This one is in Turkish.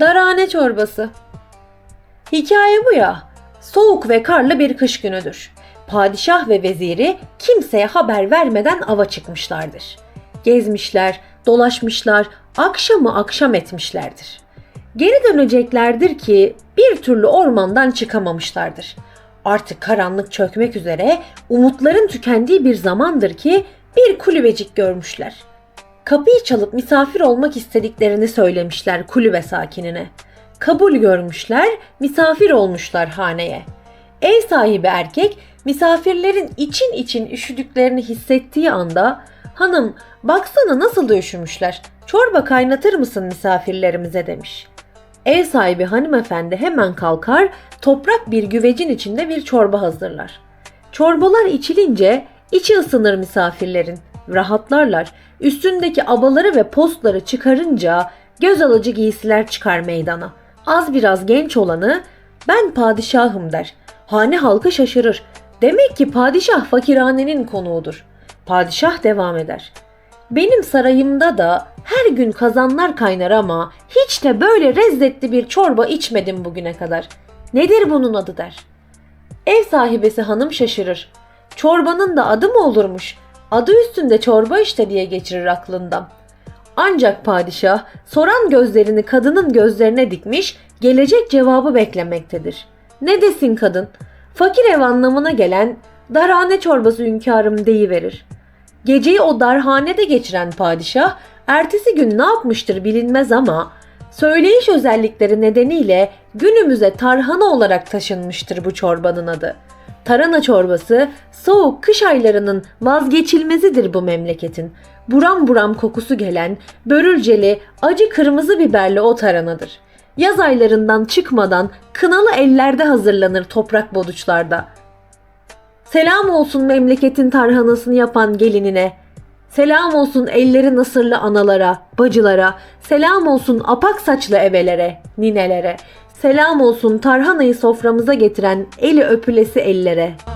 Darane çorbası. Hikaye bu ya. Soğuk ve karlı bir kış günüdür. Padişah ve veziri kimseye haber vermeden ava çıkmışlardır. Gezmişler, dolaşmışlar, akşamı akşam etmişlerdir. Geri döneceklerdir ki bir türlü ormandan çıkamamışlardır. Artık karanlık çökmek üzere umutların tükendiği bir zamandır ki bir kulübecik görmüşler. Kapıyı çalıp misafir olmak istediklerini söylemişler kulübe sakinine. Kabul görmüşler, misafir olmuşlar haneye. Ev sahibi erkek misafirlerin için için üşüdüklerini hissettiği anda "Hanım, baksana nasıl da üşümüşler. Çorba kaynatır mısın misafirlerimize?" demiş. Ev sahibi hanımefendi hemen kalkar, toprak bir güvecin içinde bir çorba hazırlar. Çorbalar içilince içi ısınır misafirlerin. Rahatlarlar. Üstündeki abaları ve postları çıkarınca göz alıcı giysiler çıkar meydana. Az biraz genç olanı ben padişahım der. Hane halkı şaşırır. Demek ki padişah fakirhanenin konuğudur. Padişah devam eder. Benim sarayımda da her gün kazanlar kaynar ama hiç de böyle lezzetli bir çorba içmedim bugüne kadar. Nedir bunun adı der. Ev sahibesi hanım şaşırır. Çorbanın da adı mı olurmuş? Adı üstünde çorba işte diye geçirir aklından. Ancak padişah soran gözlerini kadının gözlerine dikmiş, gelecek cevabı beklemektedir. Ne desin kadın? Fakir ev anlamına gelen darhane çorbası hünkârım deyiverir. Geceyi o darhanede geçiren padişah ertesi gün ne yapmıştır bilinmez ama söyleyiş özellikleri nedeniyle günümüze tarhana olarak taşınmıştır bu çorbanın adı. Tarhana çorbası soğuk kış aylarının vazgeçilmezidir bu memleketin. Buram buram kokusu gelen börülceli acı kırmızı biberli o tarhanadır. Yaz aylarından çıkmadan kınalı ellerde hazırlanır toprak boduçlarda. Selam olsun memleketin tarhanasını yapan gelinine. Selam olsun elleri nasırlı analara, bacılara. Selam olsun apak saçlı ebelere, ninelere. Selam olsun tarhanayı soframıza getiren eli öpülesi ellere.''